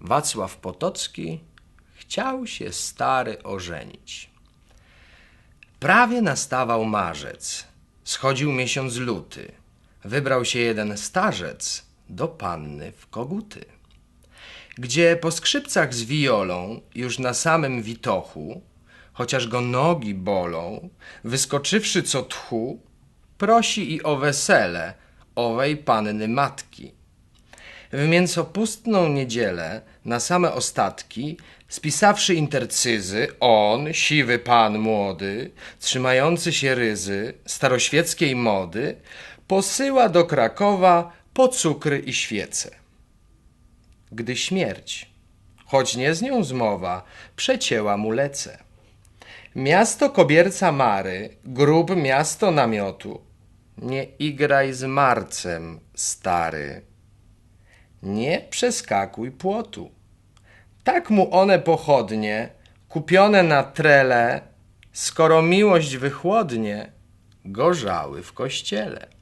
Wacław Potocki chciał się stary ożenić. Prawie nastawał marzec, schodził miesiąc luty. Wybrał się jeden starzec do panny w koguty. Gdzie po skrzypcach z wiolą, już na samym witochu, chociaż go nogi bolą, wyskoczywszy co tchu, prosi i o wesele owej panny matki. W mięsopustną niedzielę, na same ostatki, spisawszy intercyzy, on, siwy pan młody, trzymający się ryzy, staroświeckiej mody, posyła do Krakowa po cukry i świece. Gdy śmierć, choć nie z nią zmowa, przecięła mu lece. Miasto kobierca Mary, grób miasto namiotu. Nie igraj z marcem, stary. Nie przeskakuj płotu. Tak mu one pochodnie, kupione na trele, skoro miłość wychłodnie, gorzały w kościele.